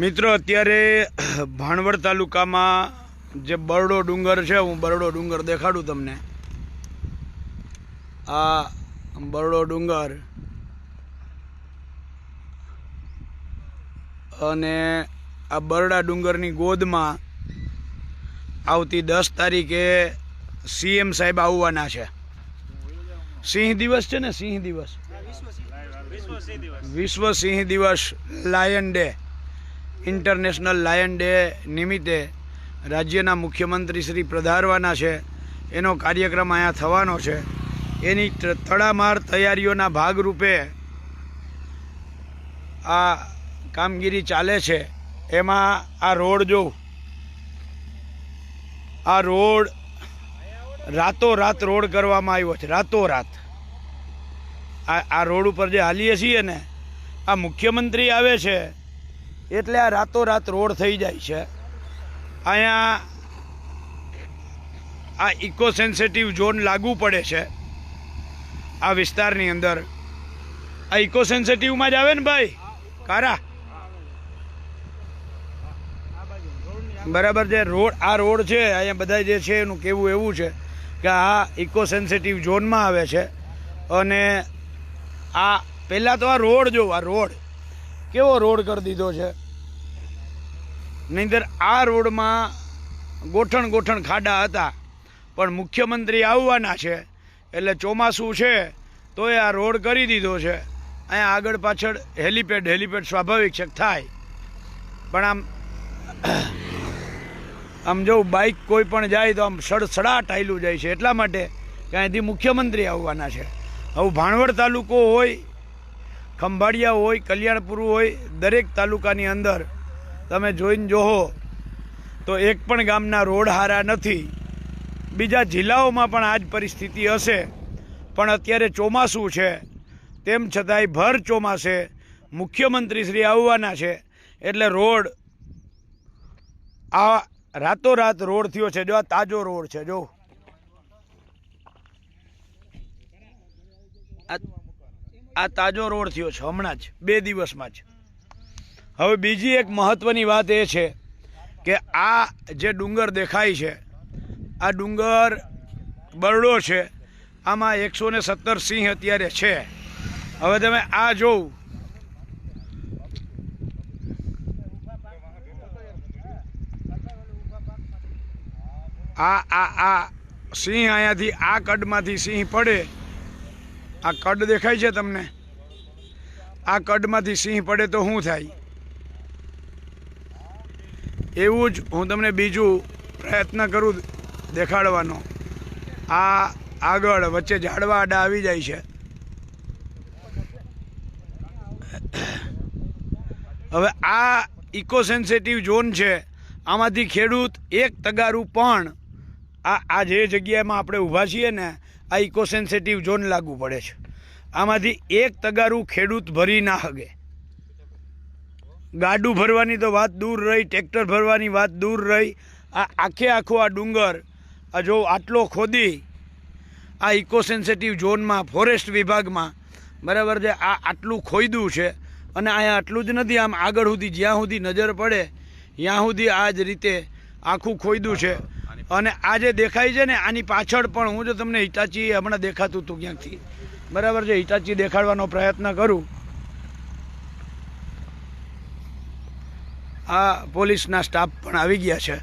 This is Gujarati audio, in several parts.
મિત્રો અત્યારે ભાણવડ તાલુકામાં જે બરડો ડુંગર છે હું બરડો ડુંગર દેખાડું તમને. આ બરડો ડુંગર અને આ બરડા ડુંગરની ગોદમાં આવતી દસ તારીખે સીએમ સાહેબ આવવાના છે. સિંહ દિવસ છે ને? સિંહ દિવસ. વિશ્વ સિંહ દિવસ lion day. International lion day નિમિત્તે રાજ્યના મુખ્યમંત્રી શ્રી પ્રધારવાના છે. એનો કાર્યક્રમ અહીંયા થવાનો છે. એની તડામાર તૈયારીઓના ભાગરૂપે આ કામગીરી ચાલે છે. એમાં આ રોડ જો, આ રોડ રાતોરાત રોડ કરવામાં આવ્યો છે. રાતોરાત. આ આ રોડ ઉપર જે હાલીએ છીએ ને, આ મુખ્યમંત્રી આવે છે એટલે આ રાતોરાત રોડ થઈ જાય છે. અહીંયા આ ઇકો સેન્સિટિવ ઝોન લાગુ પડે છે આ વિસ્તારની અંદર. આ ઇકો સેન્સિટિવમાં જ આવે ને ભાઈ? કારા? બરાબર છે, રોડ, આ રોડ છે, અહીંયા બધા જે છે એનું કેવું એવું છે કે આ ઇકો સેન્સિટિવ ઝોનમાં આવે છે. અને આ, પહેલાં તો આ રોડ જો, આ રોડ, કેવો રોડ કરી દીધો છે? નહીંતર આ રોડમાં ગોઠણ ગોઠણ ખાડા હતા. પણ મુખ્યમંત્રી આવવાના છે, એટલે ચોમાસું છે, તોય આ રોડ કરી દીધો છે. અહીંયા આગળ પાછળ હેલીપેડ હેલીપેડ સ્વાભાવિક છે થાય. પણ આમ આમ જો બાઇક કોઈ પણ જાય તો આમ સડસડાટ આયેલું જાય છે. એટલા માટે કે અહીંથી મુખ્યમંત્રી આવવાના છે. હવે ભાણવડ તાલુકો હોય, ખંભાળિયા હોય, કલ્યાણપુર હોય, દરેક તાલુકાની અંદર તમે જોઈને જોહો, તો એક પણ ગામના રોડ હારા નથી. બીજા જિલ્લાઓમાં પણ આ જ પરિસ્થિતિ હશે. પણ અત્યારે ચોમાસું છે. તેમ છતાંય ભર ચોમાસે મુખ્યમંત્રી શ્રી આવવાના છે. એટલે રોડ આ રાતોરાત રોડ થયો છે. જો આ તાજો રોડ છે, જો. આ- આ તાજો રોડ થયો છે હમણાં જ. બે દિવસમાં જ. હવે બીજી એક મહત્વની વાત એ છે કે આ જે ડુંગર દેખાય છે, આ ડુંગર બરડો છે, આમાં એકસો ને સત્તર સિંહ અત્યારે છે. હવે તમે આ જોવ. આ આ આ સિંહ અહીંયાથી આ કડમાંથી સિંહ પડે. આ કડ દેખાય છે તમને? આ કડમાંથી સિંહ પડે તો શું થાય? એવું જ હું તમને બીજું પ્રયત્ન કરું દેખાડવાનો. આ આગળ વચ્ચે ઝાડવા આડા આવી જાય છે. હવે આ ઇકો સેન્સિટિવ ઝોન છે. આમાંથી ખેડૂત એક તગારું પણ આ આ જે જગ્યામાં આપણે ઊભા છીએ ને, આ ઇકો સેન્સિટિવ ઝોન લાગુ પડે છે. આમાંથી એક તગારું ખેડૂત ભરી ના હગે. ગાડું ભરવાની તો વાત દૂર રહી, ટ્રેક્ટર ભરવાની વાત દૂર રહી. આ આખે આખો આ ડુંગર, આ જો આટલો ખોદી, આ ઇકો સેન્સિટિવ ઝોનમાં ફોરેસ્ટ વિભાગમાં, બરાબર છે, આ આટલું ખોયદું છે અને અહીંયા આટલું જ નથી, આમ આગળ સુધી, જ્યાં સુધી નજર પડે, ત્યાં સુધી આ જ રીતે આખું ખોયદું છે. અને આ જે દેખાય છે ને, આની પાછળ પણ હું જો તમને હિટાચી હમણાં દેખાતું હતું ક્યાંકથી, બરાબર છે હિટાચી દેખાડવાનો પ્રયત્ન કરું. આ પોલીસના સ્ટાફ પણ આવી ગયા છે.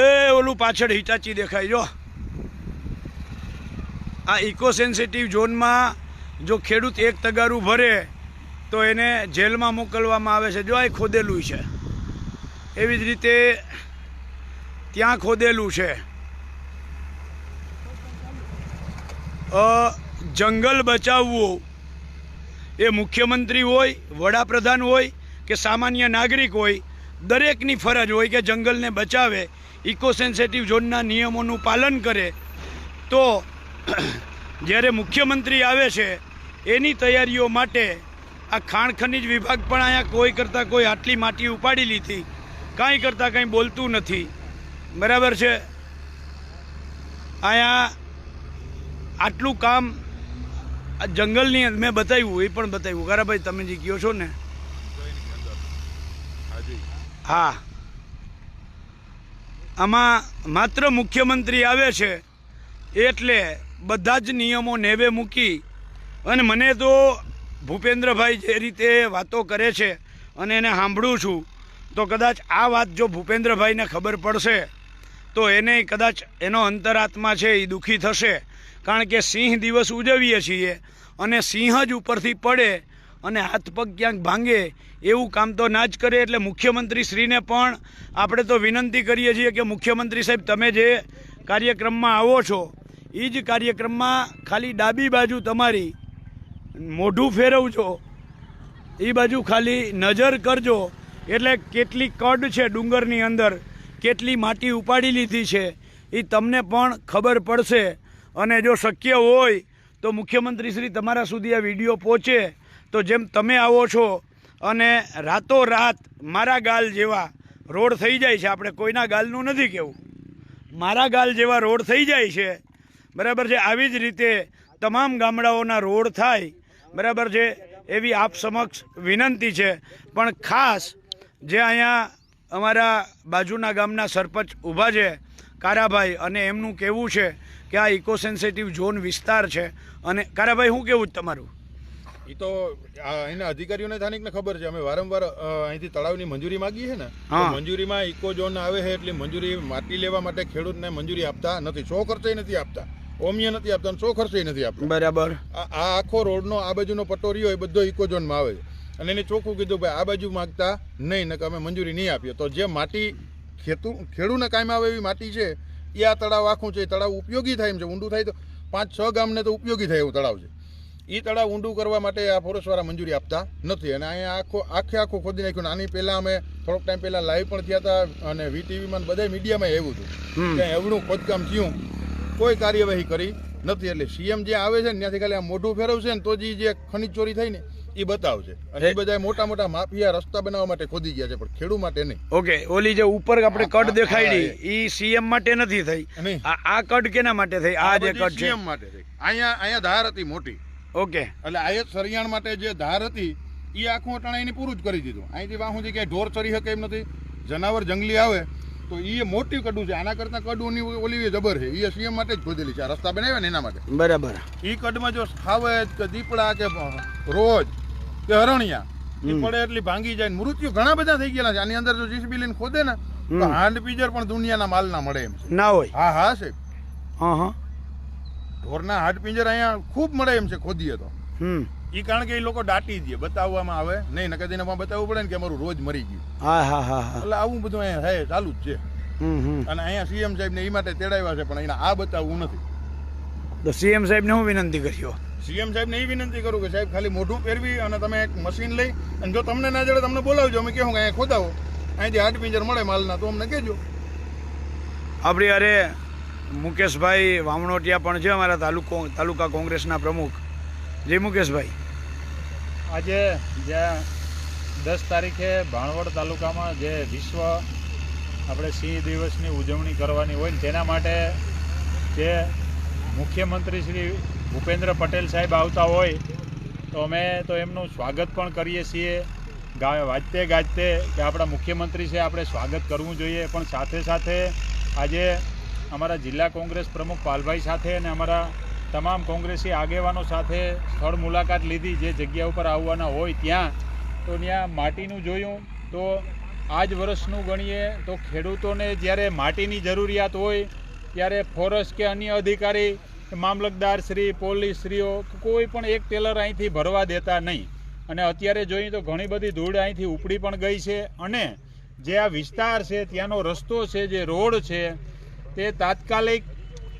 એ ઓલું પાછળ હિટાચી દેખાય જો. આ ઇકો સેન્સિટિવ ઝોનમાં જો ખેડૂત એક તગારું ભરે તો એને જેલમાં મોકલવામાં આવે છે. જો આ ખોદેલું છે. એવી જ રીતે ત્યાં ખોદેલું છે. અ, જંગલ બચાવવું. એ મુખ્યમંત્રી હોય, વડાપ્રધાન હોય કે સામાન્ય નાગરિક હોય, દરેકની ફરજ હોય કે જંગલને બચાવે ઇકો સેન્સિટિવ ઝોનના નિયમોનું પાલન કરે, તો જ્યારે મુખ્યમંત્રી આવે છે, એની તૈયારીઓ માટે આ ખાણ ખનિજ વિભાગ પણ અહીંયા કોઈ કરતાં કોઈ આટલી માટી ઉપાડી લીધી. કાંઈ કરતાં કંઈ બોલતું નથી. બરાબર છે? અહીંયા આટલું કામ આ જંગલની અંદર મેં બતાવ્યું, એ પણ બતાવ્યું. કારાભાઈ તમે જે કહો છો ને. હા. આમાં માત્ર મુખ્યમંત્રી આવે છે, એટલે બધા જ નિયમો નેવે મૂકી, અને મને તો ભૂપેન્દ્રભાઈ જે રીતે વાતો કરે છે, અને એને સાંભળું છું, તો કદાચ આ વાત જો ભૂપેન્દ્રભાઈને ખબર પડશે, તો એને કદાચ એનો અંતરાત્મા છે એ દુઃખી થશે. કારણ કે સિંહ દિવસ ઉજવીએ છીએ અને સિંહ જ ઉપરથી પડે અને હાથ પગ ક્યાંક ભાંગે, એવું કામ તો ના જ કરે એટલે મુખ્યમંત્રી શ્રીને પણ આપણે તો વિનંતી કરીએ છીએ કે મુખ્યમંત્રી સાહેબ, તમે જે કાર્યક્રમમાં આવો છો એ જ કાર્યક્રમમાં ખાલી ડાબી બાજુ તમારી, મોઢું ફેરવજો એ બાજુ ખાલી નજર કરજો, એટલે કેટલી કડ છે ડુંગરની અંદર, કેટલી માટી ઉપાડી લીધી છે એ તમને પણ ખબર પડશે. અને જો શક્ય હોય તો મુખ્યમંત્રી શ્રી તમારા સુધી આ વીડિયો પહોંચે. તો જેમ તમે આવો છો અને રાતોરાત મારા ગાલ જેવા રોડ થઈ જાય છે, આપણે કોઈના ગાલનું નથી કહેવું મારા ગાલ જેવા રોડ થઈ જાય છે, બરાબર છે, આવી જ રીતે તમામ ગામડાઓના રોડ થાય, બરાબર છે, એવી આપ સમક્ષ વિનંતી છે. પણ ખાસ જે અહીંયા અમારા બાજુના ગામના સરપંચ ઊભા છે, કારાભાઈ, અને એમનું કહેવું છે કે આ ઇકો સેન્સિટિવ ઝોન વિસ્તાર છે અને કારાભાઈ શું કેવું તમારું? એ તો આ અહીંના અધિકારીઓને સ્થાનિકને ખબર છે. અમે વારંવાર અહીંથી તળાવની મંજૂરી માંગી છે ને હા. મંજૂરીમાં ઇકો ઝોન આવે છે એટલી મંજૂરી માટી લેવા માટે ખેડૂતને મંજૂરી આપતા નથી. સો ખર્ચે નથી આપતા. ઓમિયા નથી આપતા અને સો ખર્ચે નથી આપતા. બરાબર. આ આખો રોડનો આ બાજુનો પટ્ટો રહ્યો એ બધો ઇકો ઝોનમાં આવે છે. અને એને ચોખ્ખું કીધું ભાઈ આ બાજુ માગતા નહીં ને અમે મંજૂરી નહીં આપીએ. તો જે માટી ખેતુ ખેડૂને કાયમ આવે એવી માટી છે એ આ તળાવ આખું છે એ તળાવ ઉપયોગી થાય એમ છે ઊંડું થાય તો પાંચ છ ગામને તો ઉપયોગી થાય એવું તળાવ છે. એ તળાવ ઊંડું કરવા માટે આ ફોરેસ્ટવાળા મંજૂરી આપતા નથી અને અહીંયા આખો આખે આખું ખોદી નાખ્યું. આની પહેલાં અમે થોડોક ટાઈમ પહેલાં લાઈવ પણ થયા હતા અને વીટીવીમાં બધા મીડિયામાં એવું હતું. ત્યાં એવડું ખોદકામ થયું. કોઈ કાર્યવાહી કરી નથી. એટલે સીએમ જે આવે છે ને ત્યાંથી ખાલી આ મોઢું ફેરવશે ને તો જે ખનીજ ચોરી થઈ ને એ બતાવશે અને એ બધા મોટા મોટા માફિયા રસ્તા બનાવવા માટે ખોદી ગયા છે પણ ખેડૂત માટે નહીં. ઓકે ઓલી જે ઉપર આપણે કટ દેખાડી એ. સીએમ માટે નથી થઈ. આ કટ કેના માટે થઈ? આ જે કટ કડ છે. CM માટે થઈ. અહીંયા અહીંયા ધાર હતી મોટી. ઓકે. એટલે આયત સરિયાણ માટે જે ધાર હતી એ આખું અટાણા એની પૂરું જ કરી દીધું. અહીંથી વાહુથી ક્યાંય ઢોર ચરી શકે એમ નથી. જનાવર જંગલી આવે તો એ મોટી કડું છે. આના કરતાં કડુની ઓલી જબર છે. એ સીએમ માટે જ ખોદેલી છે. આ રસ્તા બનાવ્યા ને એના માટે. બરાબર. એ કડમાં જો ખાવે કે દીપડા કે રોજ કે હરણિયા. એ પડે એટલી ભાંગી જાય મૃત્યુ ઘણા બધા થઈ ગયેલા છે. આની અંદર જો જીસીબી લઈને ખોદે ને તો હાંડ પીજર પણ દુનિયાના માલ ના મળે એમ છે. ના હોય. હા હા સાહેબ. હા હા. ઢોરના હાડ પિંજર અહીંયા ખૂબ મળે એમ છે ખોદીએ તો. હમ. એ કારણ કે એ લોકો દાટી દે બતાવવામાં આવે. નહીં નકર તેને બતાવવું પડે ને કે અમારું રોજ મરી ગયું. હા હા હા એટલે આવું બધું અહીંયા હે ચાલુ જ છે. અને અહીંયા સીએમ સાહેબ ને એ માટે તેડાવ્યા છે પણ અહીંયા આ બતાવવું નથી. તો સીએમ સાહેબ ને હું વિનંતી કર્યો? સીએમ સાહેબને એ વિનંતી કરું કે સાહેબ ખાલી મોઢું ફેરવી અને તમે એક મશીન લઈ અને જો તમને ના જડે તમને બોલાવજો. અમે કહું કે અહીંયા ખોદાવો. અહીંથી હાટ પિંજર મળે માલના તો અમને કહેજો. આપણી અરે મુકેશભાઈ વામણોટિયા પણ છે અમારા તાલુકો તાલુકા કોંગ્રેસના પ્રમુખ. જય મુકેશભાઈ. આજે જ્યાં દસ તારીખે ભાણવડ તાલુકામાં જે વિશ્વ આપણે સિંહ દિવસની ઉજવણી કરવાની હોય ને તેના માટે જે મુખ્યમંત્રી શ્રી ભૂપેન્દ્ર પટેલ સાહેબ આવતા હોય, તો અમે તો એમનું સ્વાગત પણ કરીએ છીએ. વાજતે ગાજતે કે આપણા મુખ્યમંત્રી છે, આપણે સ્વાગત કરવું જોઈએ. પણ સાથે સાથે આજે અમારા જિલ્લા કોંગ્રેસ પ્રમુખ પાલભાઈ સાથે અને અમારા તમામ કોંગ્રેસી આગેવાનો સાથે સ્થળ મુલાકાત લીધી. જે જગ્યા ઉપર આવવાના હોય ત્યાં. તો ત્યાં માટીનું જોયું. તો આ જ વર્ષનું ગણીએ તો ખેડૂતોને જ્યારે માટીની જરૂરિયાત હોય, ત્યારે ફોરેસ્ટ કે અન્ય અધિકારી મામલતદાર શ્રી પોલીસ શ્રીઓ કોઈ પણ એક ટેલર અહીંથી ભરવા દેતા નહીં. અને અત્યારે જોઈએ તો ઘણી બધી ધૂળ અહીંથી ઉપડી પણ ગઈ છે અને જે આ વિસ્તાર છે, ત્યાંનો રસ્તો છે, જે રોડ છે, તે તાત્કાલિક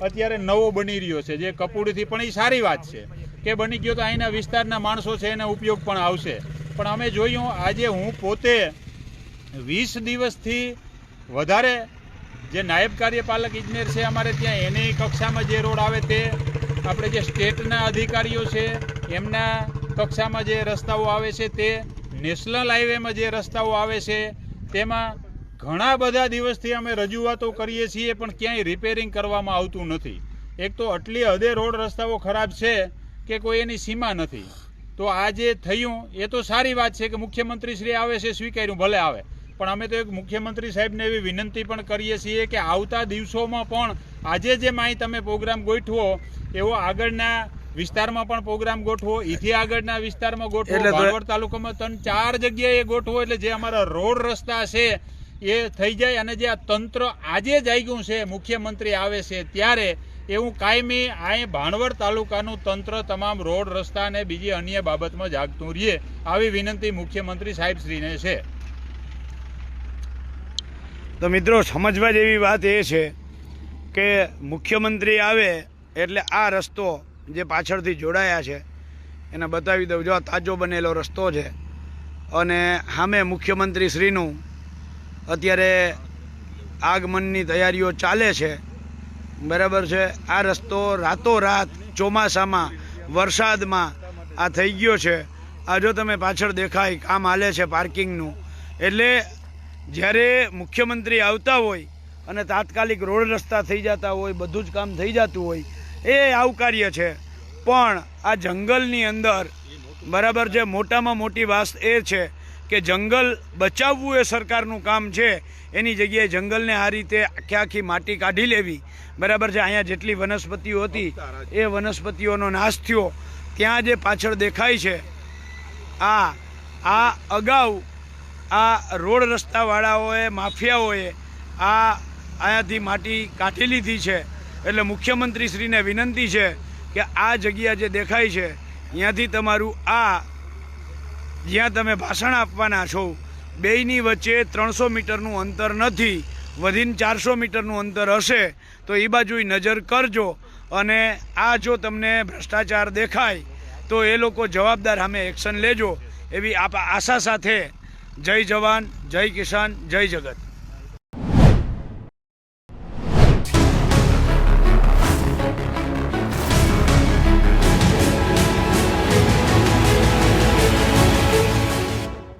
અત્યારે નવો બની રહ્યો છે. જે કપૂરથી પણ એ સારી વાત છે કે બની ગયો તો અહીંના વિસ્તારના માણસો છે, એને ઉપયોગ પણ આવશે. પણ અમે જોયું, આજે હું પોતે વીસ દિવસથી વધારે જે નાયબ કાર્યપાલક ઇજનેર છે અમારે ત્યાં, એની કક્ષામાં જે રોડ આવે તે, આપણે જે સ્ટેટના અધિકારીઓ છે, એમના કક્ષામાં જે રસ્તાઓ આવે છે તે, નેશનલ હાઈવેમાં જે રસ્તાઓ આવે છે, તેમાં ઘણા બધા દિવસથી અમે રજૂઆતો કરીએ છીએ, પણ ક્યાંય રિપેરિંગ કરવામાં આવતું નથી. એક તો આટલી હદે રોડ રસ્તાઓ ખરાબ છે કે કોઈ એની સીમા નથી. તો આ જે થયું, એ તો સારી વાત છે કે મુખ્યમંત્રી શ્રી આવે છે, સ્વીકાર્યું, ભલે આવે. પણ અમે તો એક મુખ્યમંત્રી સાહેબને એવી વિનંતી પણ કરીએ છીએ કે આવતા દિવસોમાં પણ આજે જે માહી તમે પ્રોગ્રામ ગોઠવો એવો આગળના વિસ્તારમાં પણ પ્રોગ્રામ ગોઠવો એથી આગળના વિસ્તારમાં ગોઠવો. ભાણવડ તાલુકામાં ત્રણ ચાર જગ્યાએ ગોઠવો એટલે જે અમારા રોડ રસ્તા છે એ થઈ જાય અને જે આ તંત્ર આજે જાગ્યું છે મુખ્યમંત્રી આવે છે ત્યારે એવું કાયમી આ ભાણવડ તાલુકાનું તંત્ર તમામ રોડ રસ્તા અને બીજી અન્ય બાબતમાં જાગતું રહીએ આવી વિનંતી મુખ્યમંત્રી સાહેબશ્રીને છે. તો મિત્રો, સમજવા જેવી વાત એ છે કે મુખ્યમંત્રી આવે એટલે આ રસ્તો જે પાછળથી જોડાયા છે, એને બતાવી દઉં. જો આ તાજો બનેલો રસ્તો છે અને સામે મુખ્યમંત્રી શ્રીનું અત્યારે આગમનની તૈયારીઓ ચાલે છે, બરાબર છે? આ રસ્તો રાતોરાત ચોમાસામાં, વરસાદમાં આ થઈ ગયો છે. આ જો તમે પાછળ દેખાય કામ હાલે છે પાર્કિંગનું, એટલે જ્યારે મુખ્યમંત્રી આવતા હોય અને તાત્કાલિક રોડ રસ્તા થઈ જતા હોય, બધું જ કામ થઈ જતું હોય, એ આવકાર્ય છે. પણ આ જંગલની અંદર બરાબર છે મોટામાં મોટી વાત એ છે કે જંગલ બચાવવું એ સરકારનું કામ છે. એની જગ્યાએ જંગલને આ રીતે આખી આખી માટી કાઢી લેવી. બરાબર છે, અહીંયા જેટલી વનસ્પતિઓ હતી, એ વનસ્પતિઓનો નાશ થયો. ત્યાં જે પાછળ દેખાય છે, આ આ અગાઉ આ રોડ રસ્તાવાળાઓએ, માફિયાઓએ આ અહીંયાથી માટી કાઢી લીધી છે. એટલે મુખ્યમંત્રીશ્રીને વિનંતી છે કે આ જગ્યા જે દેખાય છે, ત્યાંથી તમારું આ, જ્યાં તમે ભાષણ આપવાના છો, બેયની વચ્ચે ત્રણસો મીટરનું અંતર નથી, વધીને ચારસો મીટરનું અંતર હશે, તો એ બાજુ નજર કરજો. અને આ જો તમને ભ્રષ્ટાચાર દેખાય, તો એ લોકો જવાબદાર સામે એક્શન લેજો એવી આપ આશા સાથે જય જવાન જય કિસાન જય જગત.